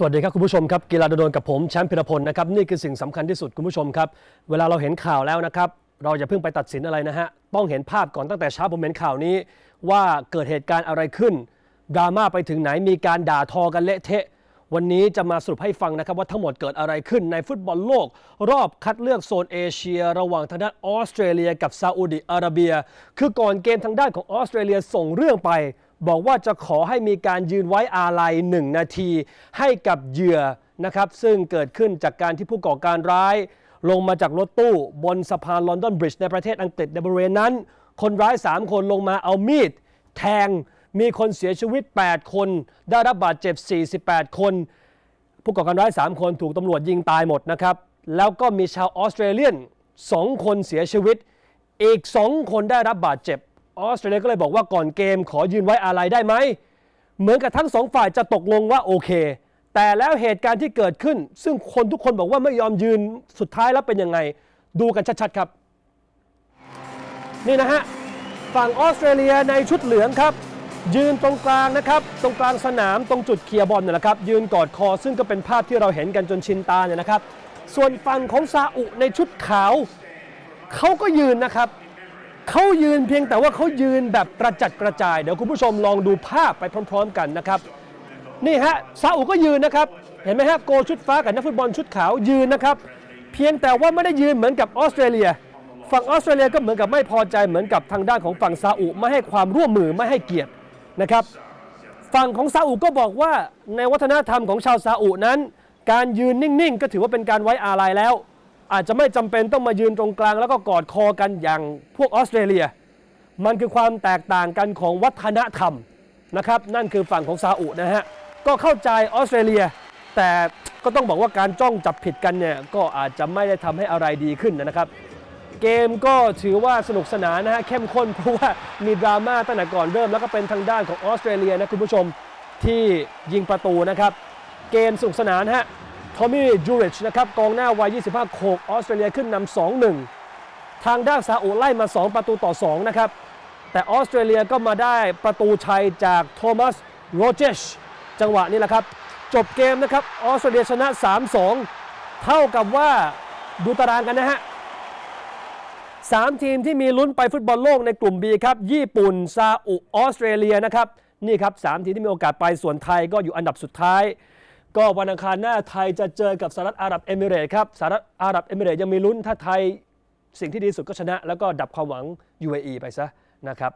สวัสดีครับคุณผู้ชมครับกีฬาโดนกับผมแชมป์พิรพลนะครับนี่คือสิ่งสำคัญที่สุดคุณผู้ชมครับเวลาเราเห็นข่าวแล้วนะครับเราอย่าเพิ่งไปตัดสินอะไรนะฮะต้องเห็นภาพก่อนตั้งแต่เช้าผมเห็นข่าวนี้ ว่าเกิดเหตุการณ์อะไรขึ้นดราม่าไปถึงไหนมีการด่าทอกันเละเทะ วันนี้จะมาสรุปให้ฟังนะครับว่าทั้งหมดเกิดอะไรขึ้นในฟุตบอลโลก รอบคัดเลือกโซนเอเชีย ระหว่างทางด้านออสเตรเลีย กับซาอุดิอาระเบีย คือก่อนเกมทางด้านของออสเตรเลียส่งเรื่องไป บอกว่าจะขอให้มีการยืนไว้อาลัย1นาที ให้กับเหยื่อนะครับ ซึ่งเกิดขึ้นจากการที่ผู้ก่อการร้าย ลงมาจากรถตู้บนสะพานลอนดอนบริดจ์ในประเทศอังกฤษในบริเวณนั้น คนร้าย 3 คนลงมาเอามีด แทงมีคนเสียชีวิต 8 คน ได้รับบาดเจ็บ 48 คน ผู้ก่อการร้าย 3 คนถูกตำรวจยิงตายหมดนะครับ แล้วก็มีชาวออสเตรเลียน 2 คนเสียชีวิต อีก 2 คนได้รับบาดเจ็บ ออสเตรเลียก็เลยบอกว่าก่อนเกมขอยืนไว้อาลัยได้ไหม เหมือนกับทั้งสองฝ่ายจะตกลงว่าโอเค แต่แล้วเหตุการณ์ที่เกิดขึ้น ซึ่งคนทุกคนบอกว่าไม่ยอมยืนสุดท้ายแล้วเป็นยังไง ดูกันชัดๆครับ นี่นะฮะ ฝั่งออสเตรเลียในชุดเหลืองครับ ยืนตรงกลางนะครับ ตรงกลางสนามตรงจุดเคลียร์บอลเนี่ยนะครับ ยืนกอดคอ ซึ่งก็เป็นภาพที่เราเห็นกันจนชินตาเนี่ยนะครับ ส่วนฝั่งของซาอุในชุดขาวเขาก็ยืนนะครับ เขายืนเพียงแต่ว่าเขายืนแบบกระจัดกระจาย เดี๋ยวคุณผู้ชมลองดูภาพไปพร้อม ๆ กันนะครับนี่ฮะซาอุก็ยืนนะครับ เห็นไหมฮะโกชุดฟ้ากับนักฟุตบอลชุดขาวยืนนะครับ เพียงแต่ว่าไม่ได้ยืนเหมือนกับออสเตรเลีย ฝั่งออสเตรเลียก็เหมือนกับไม่พอใจเหมือนกับทางด้านของฝั่งซาอุไม่ให้ความร่วมมือไม่ให้เกียรตินะครับ ฝั่งของซาอุก็บอกว่าในวัฒนธรรมของชาวซาอุนั้น การยืนนิ่งๆ ก็ถือว่าเป็นการไว้อาลัยแล้ว อาจจะไม่จำเป็นต้องมายืนตรงกลาง แล้วก็กอดคอกันอย่างพวกออสเตรเลีย มันคือความแตกต่างกันของวัฒนธรรมนะครับนั่นคือฝั่งของซาอุนะฮะก็เข้าใจออสเตรเลีย แต่ก็ต้องบอกว่าการจ้องจับผิดกันเนี่ยก็อาจจะไม่ได้ทำให้อะไรดีขึ้นนะครับ เกมก็ถือว่าสนุกสนานนะฮะเข้มข้นเพราะว่ามีดราม่าตั้งแต่ก่อนเริ่มแล้วก็เป็นทางด้านของออสเตรเลียนะคุณผู้ชมที่ยิงประตูนะครับ เกมสนุกสนานฮะ ทอมมี่จูริชนะครับกองหน้าวัย 25 โขกออสเตรเลียขึ้นนำ2-1 ทางด้านซาอุไล่มา 2 ประตูต่อ 2 นะครับ แต่ออสเตรเลียก็มาได้ประตูชัยจากโทมัสโรเจชจังหวะนี้แหละครับ จบเกมนะครับออสเตรเลียชนะ 3-2 เท่ากับว่าดูตารางกันนะฮะสามทีมที่มีลุ้นไปฟุตบอลโลกในกลุ่ม B ครับ ญี่ปุ่น ซาอุ ออสเตรเลียนะครับ นี่ครับสามทีมที่มีโอกาสไปส่วนไทยก็อยู่อันดับสุดท้าย ก็วันอังคารหน้าไทยจะเจอกับสหรัฐอาหรับเอมิเรตส์ครับสหรัฐอาหรับเอมิเรตส์ยังมีลุ้นถ้าไทยสิ่งที่ดีสุดก็ชนะ แล้วก็ดับความหวัง UAE ไปซะนะครับ